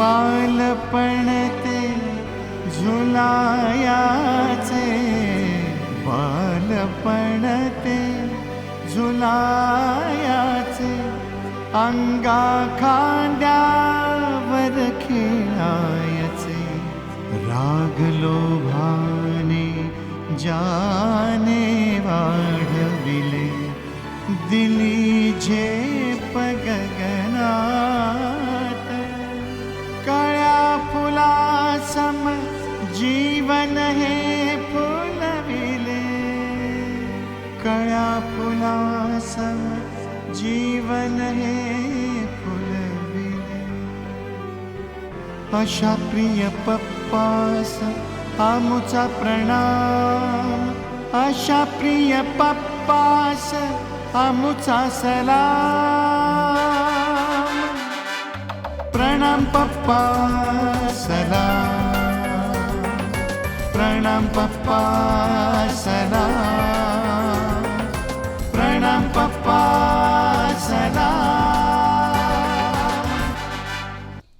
बालपणते झुलायाचे बालपणते झुलायाचे अंगा खांद्यावर खेळायचे रागलो भा जाने वाढविले दिली जे पगगनात कळ्या फुला फुलासम जीवन हे फुलविले काळ्या फुलासम जीवन हे फुलविले अशा प्रिय पप्पास आमुचा प्रणाम. अशा प्रिय पप्पास आमुचा सलाम. प्रणाम पप्पा सलाम. प्रणाम पप्पा सलाम. प्रणाम पप्पा सलाम.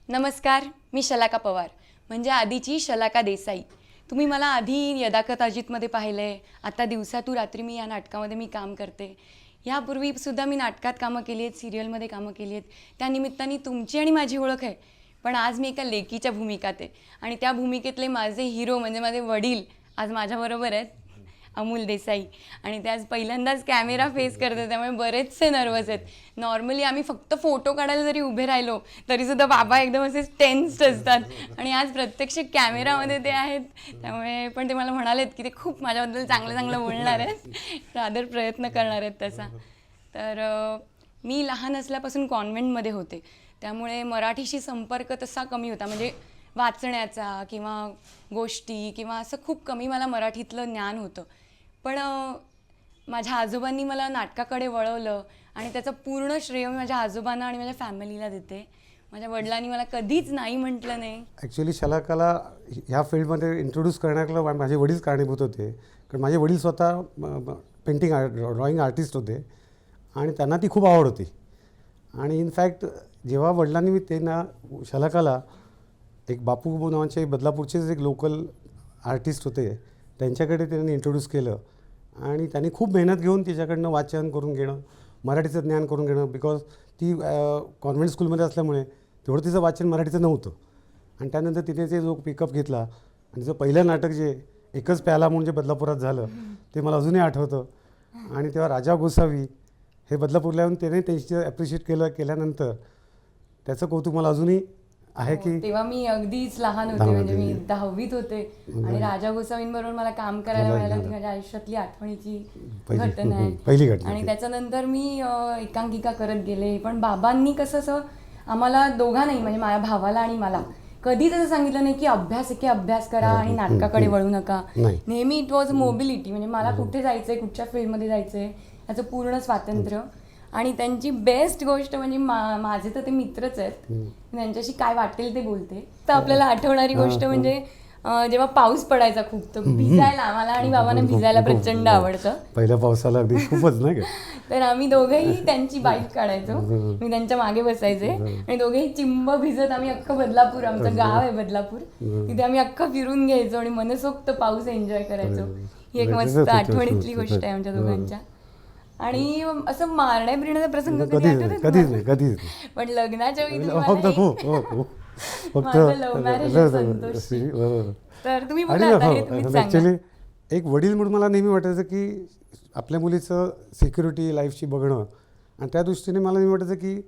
नमस्कार मी शलाका पवार म्हणजे आधीची शलाका देसाई. तुम्ही मला आधी यदाकत अजितमध्ये पाहिलं आहे आता दिवसा तू रात्री मी या नाटकामध्ये मी काम करते. यापूर्वीसुद्धा मी नाटकात कामं केली आहेत सिरियलमध्ये कामं केली आहेत. त्या निमित्ताने तुमची आणि माझी ओळख आहे. पण आज मी एका लेकीच्या भूमिकात आहे. आणि त्या भूमिकेतले माझे हिरो म्हणजे माझे वडील आज माझ्याबरोबर आहेत. अमोल देसाई. आणि ते आज पहिल्यांदाच कॅमेरा फेस करते त्यामुळे बरेचसे नर्वस आहेत. नॉर्मली आम्ही फक्त फोटो काढायला जरी उभे राहिलो तरीसुद्धा बाबा एकदम असे टेन्स्ड असतात. आणि आज प्रत्यक्ष कॅमेरामध्ये ते आहेत. त्यामुळे पण ते मला म्हणालेत की ते खूप माझ्याबद्दल चांगलं चांगलं बोलणार आहेत. रादर प्रयत्न करणार आहेत तसा. तर मी लहान असल्यापासून कॉन्व्हेंटमध्ये होते. त्यामुळे मराठीशी संपर्क तसा कमी होता. म्हणजे वाचण्याचा किंवा गोष्टी किंवा असं खूप कमी मला मराठीतलं ज्ञान होतं. पण माझ्या आजोबांनी मला नाटकाकडे वळवलं आणि त्याचं पूर्ण श्रेय मी माझ्या आजोबांना आणि माझ्या फॅमिलीला देते. माझ्या वडिलांनी मला कधीच नाही म्हटलं नाही. ॲक्च्युली शलाकाला ह्या फील्डमध्ये इंट्रोड्यूस करण्याला माझे वडील कारणीभूत होते. कारण माझे वडील स्वतः पेंटिंग आर्ट ड्रॉइंग आर्टिस्ट होते. आणि त्यांना ती खूप आवड होती. आणि इनफॅक्ट जेव्हा वडिलांनी मी त्यांना शलाकाला एक बापू नावाचे बदलापूरचेच एक लोकल आर्टिस्ट होते. त्यांच्याकडे त्यांनी इंट्रोड्यूस केलं. आणि त्यांनी खूप मेहनत घेऊन तिच्याकडनं वाचन करून घेणं मराठीचं ज्ञान करून घेणं बिकॉज ती कॉन्व्हेंट स्कूलमध्ये असल्यामुळे तेवढं तिचं वाचन मराठीचं नव्हतं. आणि त्यानंतर तिने ते जो पिकअप घेतला आणि तिचं पहिलं नाटक जे एकच प्याला म्हणून जे बदलापुरात झालं ते मला अजूनही आठवतं. आणि तेव्हा राजा गोसावी हे बदलापूरला येऊन त्याने त्यांची ॲप्रिशिएट केलं केल्यानंतर त्याचं कौतुक मला अजूनही आहे की तेव्हा मी अगदीच लहान होते म्हणजे मी. दहावीत होते. आणि राजा गोसावींबरोबर मला काम करायला मिळालं ती माझ्या आयुष्यातली आठवणीची घटना आहे. पहिली घटना आणि. त्याच्यानंतर मी एकांकिका करत गेले. पण बाबांनी कसं असं आम्हाला दोघांनाही म्हणजे माझ्या भावाला आणि मला कधीच असं सांगितलं नाही की अभ्यास एके अभ्यास करा आणि नाटकाकडे वळू नका. नाही. नेहमी इट वॉज मोबिलिटी म्हणजे मला कुठे जायचंय कुठच्या फील्डमध्ये जायचंय याचं पूर्ण स्वातंत्र्य. आणि त्यांची बेस्ट गोष्ट म्हणजे मा माझे तर ते मित्रच आहेत. त्यांच्याशी काय वाटेल ते बोलते. तर आपल्याला आठवणारी गोष्ट म्हणजे जेव्हा पाऊस पडायचा खूप तर भिजायला मला आणि बाबांना भिजायला प्रचंड आवडतं. पहिल्या पावसाला अगदी खूपच नाही तर आम्ही दोघेही त्यांची बाईक काढायचो. मी त्यांच्या मागे बसायचे आणि दोघेही चिंब भिजत आम्ही अख्खं बदलापूर आमचं गाव आहे बदलापूर. तिथे आम्ही अख्खं फिरून घ्यायचो आणि मनसोक्त पाऊस एन्जॉय करायचो. ही एक मस्त आठवणीतली. गोष्ट आहे आमच्या. दोघांच्या. आणि असं मारण्या बिरण्याचा प्रसंग कधी कधीच नाही कधीच? नाही कधीच नाही. पण लग्नाच्या वेळी तुम्ही फक्त मला हो एक- हो हो फक्त माझं love marriage आहे, संतोषी. बरोबर तर तुम्ही आणि बोला आता हे हो तुम्हीच सांगा. ॲक्च्युली एक वडील म्हणून मला नेहमी वाटायचं की आपल्या मुलीचं सिक्युरिटी लाईफची बघणं आणि त्या दृष्टीने मला नेहमी वाटायचं की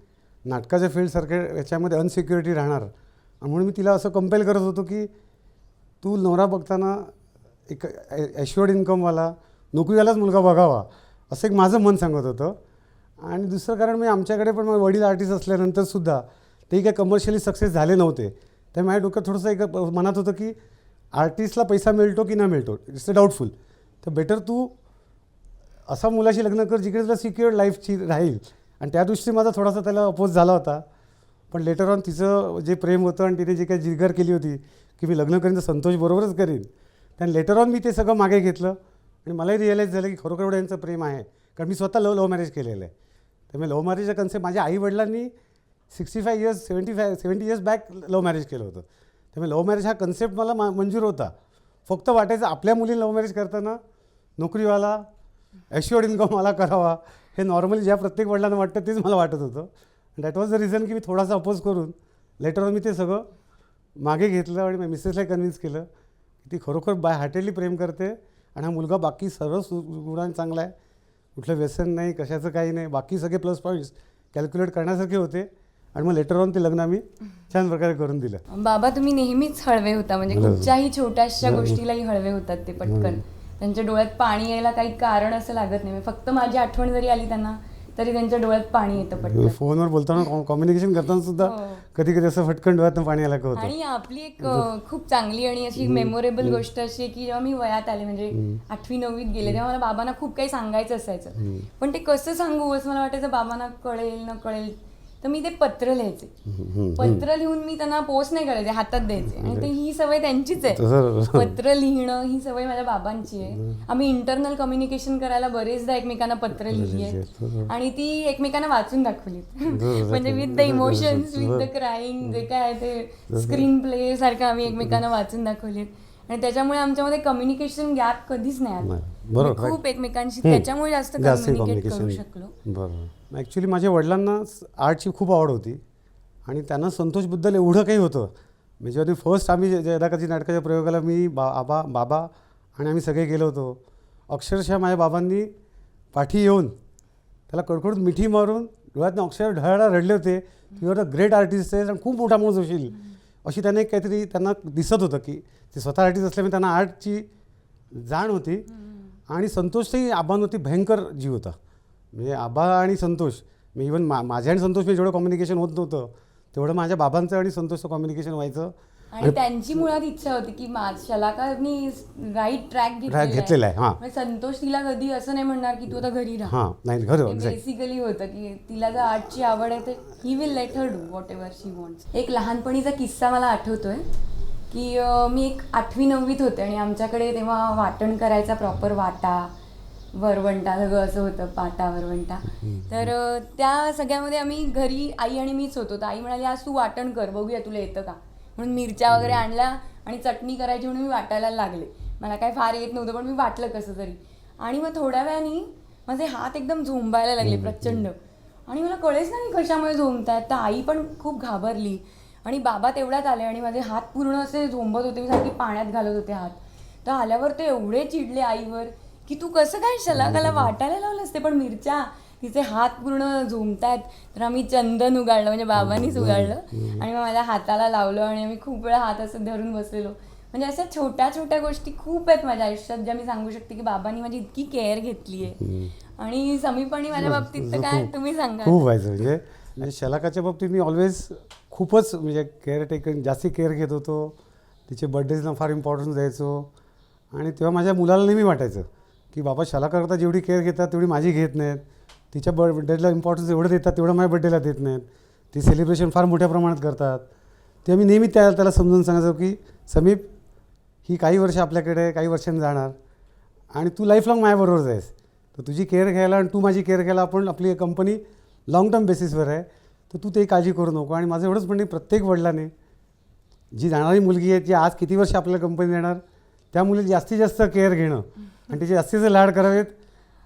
नाटकाच्या फील्डसारख्या याच्यामध्ये अनसिक्युरिटी राहणार. आणि म्हणून मी तिला असं कंपेल करत होतो की तू नवरा बघताना एक ॲश्युअर्ड इन्कमवाला नोकरीवालाच मुलगा बघावा. असं एक माझं मन सांगत होतं. आणि दुसरं कारण म्हणजे आमच्याकडे पण माझे वडील आर्टिस्ट असल्यानंतरसुद्धा ते काय कमर्शियली सक्सेस झाले नव्हते. तर माझ्या डोक्यात थोडंसं एक मनात होतं की आर्टिस्टला पैसा मिळतो की नाही मिळतो? इट्स अ डाऊटफुल तर बेटर तू असा मुलाशी लग्न कर जिकडे तुला सिक्युअर लाईफची राहील. आणि त्या दृष्टीने माझा थोडासा त्याला अपोज झाला होता. पण लेटर ऑन तिचं जे प्रेम होतं आणि तिने जी काही जिगर केली होती की मी लग्न करीन तर संतोष बरोबरच करीन. कारण लेटर ऑन मी ते सगळं मागे घेतलं. आणि मलाही रिअलाईज झालं की खरोखर एवढं यांचं प्रेम आहे. कारण मी स्वतः लव लव्ह मॅरेज केलेलं आहे. त्यामुळे लव्ह मॅरेजचा कन्सेप्ट माझ्या आईवडिलांनी sixty five years seventy five seventy years back love marriage केलं होतं. त्यामुळे लव्ह मॅरेज हा कन्सेप्ट मला मा मंजूर होता. फक्त वाटायचं आपल्या मुली लव्ह मॅरेज करताना नोकरीवाला ॲश्युअर्ड इन्कम मला करावा. हे नॉर्मली ज्या प्रत्येक वडिलांना वाटतं तेच मला वाटत होतं. दॅट वॉज द रिझन की मी थोडासा अपोज करून लेटर मी ते सगळं मागे घेतलं आणि मी मिसेसला कन्व्हिन्स केलं की ती खरोखर बाय हार्टेडली प्रेम करते. आणि हा मुलगा बाकी सर्व गुणांनी चांगला आहे. कुठलं व्यसन नाही कशाचं काही नाही. बाकी सगळे प्लस पॉईंट्स कॅल्क्युलेट करण्यासारखे होते. आणि मग लेटर ऑन ते लग्न आम्ही छान प्रकारे करून दिलं. बाबा तुम्ही नेहमीच हळवे होता. म्हणजे. कुठच्याही छोट्याशा गोष्टीलाही हळवे होतात ते पटकन. त्यांच्या डोळ्यात पाणी यायला काही कारण असं लागत नाही. फक्त माझी आठवण जरी आली त्यांना तरी त्यांच्या डोळ्यात पाणी येतं पटकन. फोनवर बोलताना कम्युनिकेशन करताना सुद्धा हो. कधी कधी असं फटकन डोळ्यातनं पाणी आलं होतं? आणि आपली एक खूप चांगली आणि अशी मेमोरेबल गोष्ट अशी आहे की जेव्हा मी वयात आले म्हणजे आठवी नववीत गेले तेव्हा मला बाबांना खूप काही सांगायचं असायचं. पण ते कसं सांगू असं मला वाटायचं बाबांना कळेल न कळेल तर मी ते पत्र लिहायचे. पत्र लिहून मी त्यांना पोस्ट नाही करायचे हातात द्यायचे. आणि ते ही सवय त्यांचीच आहे. पत्र लिहिणं ही सवय माझ्या बाबांची आहे. आम्ही इंटरनल कम्युनिकेशन करायला बरेचदा एकमेकांना पत्र लिहिली आहेत. आणि ती एकमेकांना वाचून दाखवली म्हणजे with the emotions with the crying जे काय आहे ते स्क्रीन प्ले सारखं आम्ही एकमेकांना वाचून दाखवलीत. आणि त्याच्यामुळे आमच्यामध्ये कम्युनिकेशन गॅप कधीच नाही आला. खूप. एकमेकांशी त्याच्यामुळे जास्त कम्युनिकेट करू शकलो. ॲक्च्युली माझ्या वडिलांना आर्टची खूप आवड होती. आणि त्यांना संतोषबद्दल एवढं काही होतं. म्हणजे जेव्हा फर्स्ट आम्ही जे- जे यदाकथी नाटकाच्या प्रयोगाला मी बा आबा बाबा आणि आम्ही सगळे गेलो होतो. अक्षरशः माझ्या बाबांनी पाठी येऊन त्याला कडकडून मिठी मारून डोळ्यातनं अक्षर ढळायला रडले होते. युअर अ ग्रेट आर्टिस्ट आहे आणि खूप मोठा माणूस होशील. अशी त्यांना एक काहीतरी त्यांना दिसत होतं की ते स्वतः आर्टिस्ट असल्यामुळे त्यांना आर्टची जाण होती. आणि संतोषही आबांवरती भयंकर जीव होता. म्हणजे आबा आणि संतोष. मी इवन मा माझ्या आणि संतोष मी जेवढं कम्युनिकेशन होत नव्हतं तेवढं माझ्या बाबांचं आणि संतोषचं कम्युनिकेशन व्हायचं. आणि त्यांची मुळात इच्छा होती की मा शलाकारनी राईट ट्रॅक घेतलेला आहे, हां. संतोष तिला कधी असं नाही म्हणणार की तू आता घरी राहा. हां नाही एक्झॅक्ट बेसिकली होतं की तिला जर आर्टची आवड आहे तर he will let her do whatever she wants एक लहानपणीचा किस्सा मला आठवतोय की मी एक आठवी नववीत होते आणि आमच्याकडे तेव्हा वाटण करायचा प्रॉपर वाटा वरवंटा सगळं असं होतं पाटा वरवंटा. तर त्या सगळ्यामध्ये आम्ही घरी आई आणि मीच होतो. तर आई म्हणाली आज तू वाटण कर बघूया तुला येतं का? म्हणून मिरच्या वगैरे आणल्या आणि चटणी करायची म्हणून मी वाटायला लागले. मला काय फार येत नव्हतं पण मी वाटलं कसं तरी. आणि मग थोड्या वेळाने माझे हात एकदम झोंबायला लागले प्रचंड. आणि मला कळेच नाही की कशामुळे झोंबतायत. तर आई पण खूप घाबरली. आणि बाबा तेवढ्यात आले आणि माझे हात पूर्ण असे झोंबत होते. मी सारखी पाण्यात घालत होते हात. तर आल्यावर ते एवढे चिडले आईवर. की तू कसं काय शलाकाला वाटायला लावलंस ते पण मिरच्या तिचे हात पूर्ण झोंबतायत तर आम्ही चंदन उगाळलं म्हणजे बाबांनीच उगाळलं. आणि मग माझ्या हाताला लावलं आणि आम्ही खूप वेळा हात असं धरून बसलेलो. म्हणजे अशा छोट्या छोट्या गोष्टी खूप आहेत माझ्या आयुष्यात ज्या मी सांगू शकते की बाबांनी माझी इतकी केअर घेतली आहे. आणि समीपणी माझ्या बाबतीत तर काय तुम्ही सांगा. खूप व्हायचं म्हणजे म्हणजे शलाकाच्या बाबतीत मी ऑलवेज खूपच म्हणजे केअर टेकन जास्ती केअर घेत होतो. तिचे बड्डेजला फार इम्पॉर्टन्स द्यायचो. आणि तेव्हा माझ्या मुलाला नेहमी वाटायचं की बाबा शालाकरता जेवढी केअर घेतात तेवढी माझी घेत नाहीत. तिच्या बर्थडेला इम्पॉर्टन्स एवढं देतात तेवढं माझ्या बड्डेला देत नाहीत. ती सेलिब्रेशन फार मोठ्या प्रमाणात करतात. ते मी नेहमी त्या त्याला समजून सांगायचो की समीप ही काही वर्ष आपल्याकडे आहे, काही वर्षांनी जाणार. आणि तू लाईफ लाँग माझ्याबरोबरच आहेस तर तुझी केअर घ्यायला आणि तू माझी केअर घ्यायला आपण आपली कंपनी लाँग टर्म बेसिसवर आहे. तर तू ते काळजी करू नको. आणि माझं एवढंच म्हणणे प्रत्येक वडिलाने जी जाणारी मुलगी आहे जी आज किती वर्ष आपल्याला कंपनी देणार? त्या मुलीला जास्तीत जास्त केअर घेणं. आणि तिचे जास्तीचे लाड करावेत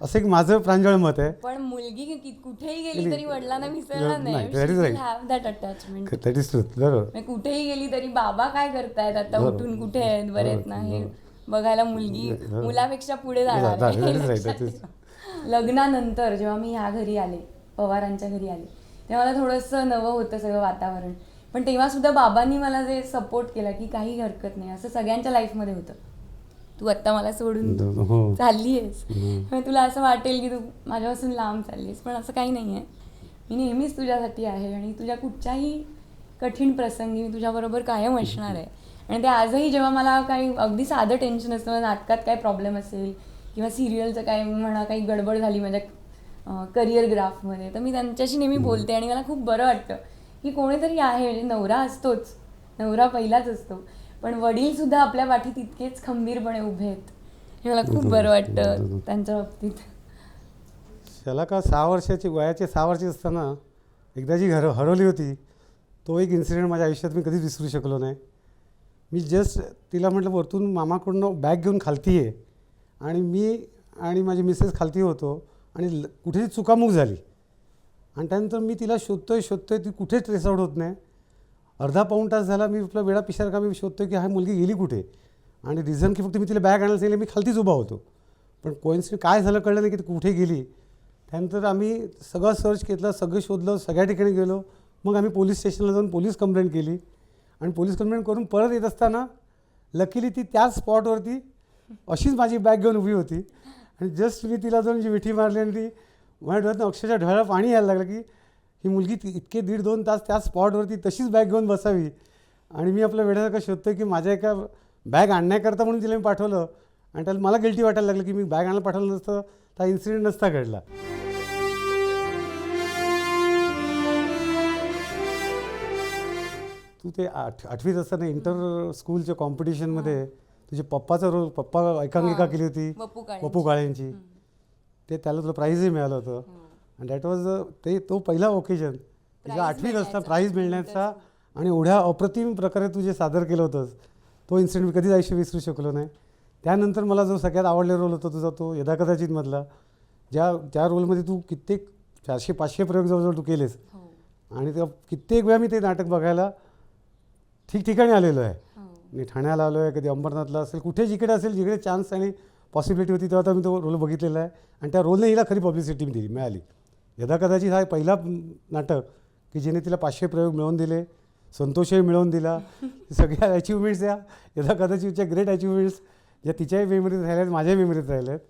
असं एक माझं प्रांजळ मत आहे. पण मुलगी कि- कुठेही गेली तरी वडिलांना विसरणार नाही, नाही. that is right. Have that attachment that is truth बरोबर. कुठेही गेली तरी बाबा काय करतायत? आता बरोबर. उठून कुठे आहेत? बरे आहेत ना हे बघायला मुलगी बरोबर. मुलापेक्षा पुढे जाणार जा- आहे, that is right, लक्षात that is- ठेवा. लग्नानंतर जेव्हा मी ह्या घरी आले पवारांच्या घरी आले तेव्हा मला थोडंसं नवं होतं सगळं वातावरण. पण तेव्हा सुद्धा बाबांनी मला जे सपोर्ट केला की काही हरकत नाही. असं सगळ्यांच्या लाईफमध्ये होतं. तू आत्ता मला सोडून हो. चालली आहेस मग तुला असं वाटेल की तू माझ्यापासून लांब चाललीस पण असं काही नाही आहे मी नेहमीच तुझ्यासाठी आहे आणि तुझ्या कुठच्याही कठीण प्रसंगी मी तुझ्याबरोबर कायम असणार आहे. आणि ते आजही जेव्हा मला काही अगदी साधं टेन्शन असतं मला नाटकात काय प्रॉब्लेम असेल किंवा सिरियलचं काय म्हणा काही गडबड झाली माझ्या करिअर ग्राफमध्ये तर मी त्यांच्याशी नेहमी बोलते आणि मला खूप बरं वाटतं की कोणीतरी आहे म्हणजे नवरा असतोच. नवरा पहिलाच असतो. पण वडील सुद्धा आपल्या पाठी इतकेच खंबीरपणे उभे आहेत. हे मला खूप बरं वाटतं त्यांच्या बाबतीत. त्याला का सहा वर्षाची वयाचे सहा वर्षाची असताना एकदा जी घर हरवली होती तो एक इन्सिडेंट माझ्या आयुष्यात मी कधीच विसरू शकलो नाही. मी जस्ट तिला म्हटलं वरतून मामाकडून बॅग घेऊन खालती आहे आणि मी आणि माझी मिसेस खालती होतो आणि ल- कुठेतरी चुकामुक झाली. आणि त्यानंतर मी तिला शोधतोय शोधतोय ती कुठेच ट्रेसआउट होत नाही. अर्धा पाऊण तास झाला मी आपला वेळा पिशार का मी शोधतोय की हा मुलगी गेली कुठे? आणि रिझन की फक्त मी तिला बॅग आणायला सांगितलं मी खालतीच उभा होतो. पण कोइन्सिड काय झालं कळलं नाही की ती कुठे गेली. त्यानंतर आम्ही सगळं सर्च केलं सगळं शोधलं सगळ्या ठिकाणी गेलो. मग आम्ही पोलीस स्टेशनला जाऊन पोलीस कंप्लेंट केली. आणि पोलीस कंप्लेंट करून परत येत असताना लकीली ती त्याच स्पॉटवरती अशीच माझी बॅग घेऊन उभी होती. आणि जस्ट मी तिला जाऊन जी विठी मारली आणि ती माझ्या डोळ्यात अक्षरशः डोळ्याला पाणी यायला लागलं की ही मुलगी इतके दीड दोन तास त्या स्पॉटवरती तशीच बॅग घेऊन बसावी. आणि मी आपल्या वेळेसारखं शोधतोय की माझ्या एका बॅग आणण्याकरता म्हणून तिला मी पाठवलं आणि त्याला मला गिल्टी वाटायला लागलं की मी बॅग आणायला पाठवलं नसतं तर हा इन्सिडेंट नसता घडला. तू ते आठ आठवीत असताना इंटर स्कूलच्या कॉम्पिटिशनमध्ये तुझे पप्पाचा रोल पप्पा एकांकिका हां. केली होती पप्पू काळेंची. पप्पू काळेंची ते त्याला तुला प्राईजही मिळालं होतं. आणि दॅट वॉज ते तो पहिला ओकेजन तुझ्या आठवीत असता. प्राईज मिळण्याचा. आणि एवढ्या अप्रतिम प्रकारे तू जे सादर केलं होतंस तो इन्सिडेंट मी कधीच आयुष्य विसरू शकलो नाही. त्यानंतर मला जो सगळ्यात आवडलेला रोल होता तुझा तो यदा कदाचितमधला ज्या ज्या रोलमध्ये तू कित्येक चारशे पाचशे प्रयोग जवळजवळ तू केलेस. हो. आणि त्या कित्येक वेळा मी ते नाटक बघायला ठिकठिकाणी आलेलो आहे. हो. मी ठाण्याला आलो आहे कधी अंबरनाथला असेल कुठे जिकडे असेल जिकडे चान्स आणि पॉसिबिलिटी होती तेव्हा तर मी तो रोल बघितलेला आहे. आणि त्या रोलने हिला खरी पब्लिसिटी दिली मिळाली. यदा कदाचित हा पहिला नाटक की जिने तिला पाचशे प्रयोग मिळवून दिले संतोषही मिळवून दिला. सगळ्या अचिव्हमेंट्स या यदा कदाचितच्या ग्रेट अचिव्हमेंट्स ज्या तिच्याही मेमरीत राहिल्या आहेत माझ्याही मेमरीत राहिल्या आहेत.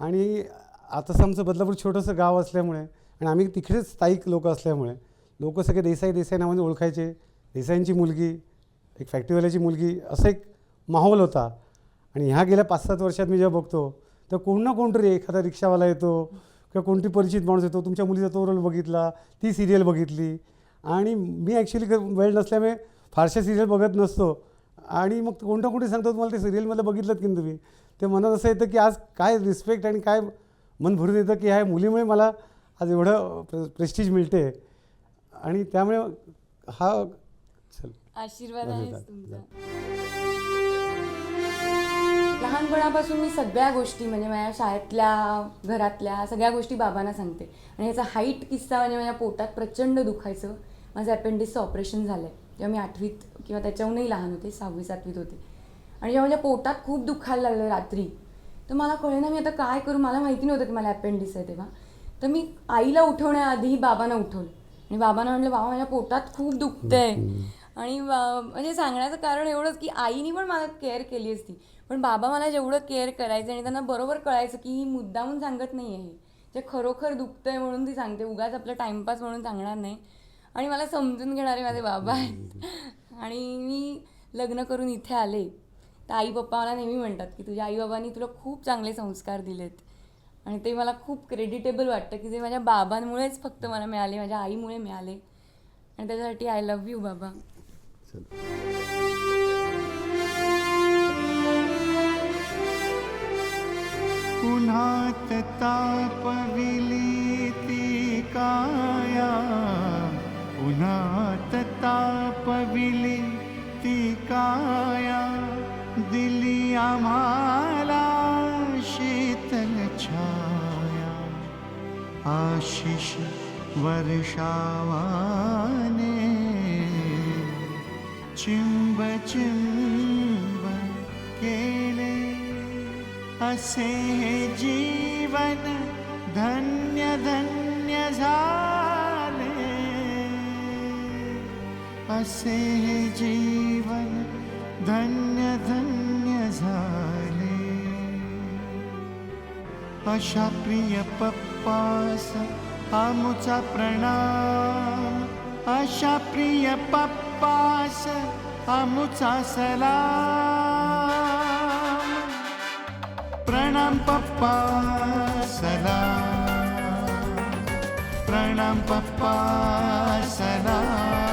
आणि आता आमचं बदलापूर छोटंसं गाव असल्यामुळे आणि आम्ही तिकडेच स्थायिक लोक असल्यामुळे लोक सगळे देसाई देसाई नावाने ओळखायचे. देसाईंची मुलगी एक फॅक्टरीवाल्याची मुलगी असं एक माहोल होता. आणि ह्या गेल्या पाच सात वर्षात मी जेव्हा बघतो तर कोण ना कोणतरी एखादा रिक्षावाला येतो किंवा कोणती परिचित माणूस येतो तुमच्या मुलीचा तो रोल बघितला ती सिरियल बघितली. आणि मी ॲक्च्युली वेळ नसल्यामुळे फारशा सिरियल बघत नसतो. आणि मग कोणतं कोणते सांगतो तुम्हाला ते सिरियलमधलं बघितलं की तुम्ही? ते मनात असं येतं की आज काय रिस्पेक्ट आणि काय मन भरून येतं की ह्या मुलीमुळे मला आज एवढं प्रे प्रेस्टिज मिळते. आणि त्यामुळे हा चल. आशीर्वाद लहानपणापासून मी सगळ्या गोष्टी म्हणजे माझ्या शाळेतल्या घरातल्या सगळ्या गोष्टी बाबांना सांगते. आणि याचा हाईट किस्सा म्हणजे माझ्या पोटात प्रचंड दुखायचं. माझं अपेंडिक्सचं ऑपरेशन झालं आहे जेव्हा मी आठवीत किंवा त्याच्याहूनही लहान होते सहावी सातवीत होते. आणि जेव्हा माझ्या पोटात खूप दुखायला लागलं रात्री तर मला कळेना मी आता काय करू? मला माहिती नव्हतं की मला अपेंडिक्स आहे तेव्हा. तर मी आईला उठवण्याआधी बाबांना उठवलं. आणि बाबांना म्हटलं बाबा माझ्या पोटात खूप दुखतंय. आणि बा- म्हणजे सांगण्याचं कारण एवढंच की आईने पण मला केअर केली असती. पण बाबा मला जेवढं केअर करायचं आणि त्यांना बरोबर कळायचं की ही मुद्दामून सांगत नाही आहे जे खरोखर दुखतंय म्हणून ती सांगते. उगाच आपलं टाइमपास म्हणून सांगणार नाही. आणि मला समजून घेणारे माझे बाबा आहेत. आणि मी लग्न करून इथे आले. तर आई पप्पा मला नेहमी म्हणतात की तुझ्या आई बाबांनी तुला खूप चांगले संस्कार दिलेत. आणि ते मला खूप क्रेडिटेबल वाटतं की ते माझ्या बाबांमुळेच फक्त मला मिळाले माझ्या आईमुळे मिळाले. आणि त्याच्यासाठी आय लव्ह यू बाबा. उन्हात तापविली ती काया. उन्हात तापविली ती काया. दिली आम्हाला शीतल छाया. आशिष वर्षावाने. चिंब चिंब केले. असे हे जीवन धन्य धन्य झाले. असे हे जीवन धन्य धन्य झाले. अशा प्रिय पप्पास आमुचा प्रणाम. अशा प्रिय पप्पास आमुचा सलाम. प्रणाम पप्पा सलाम प्रणाम पप्पा सलाम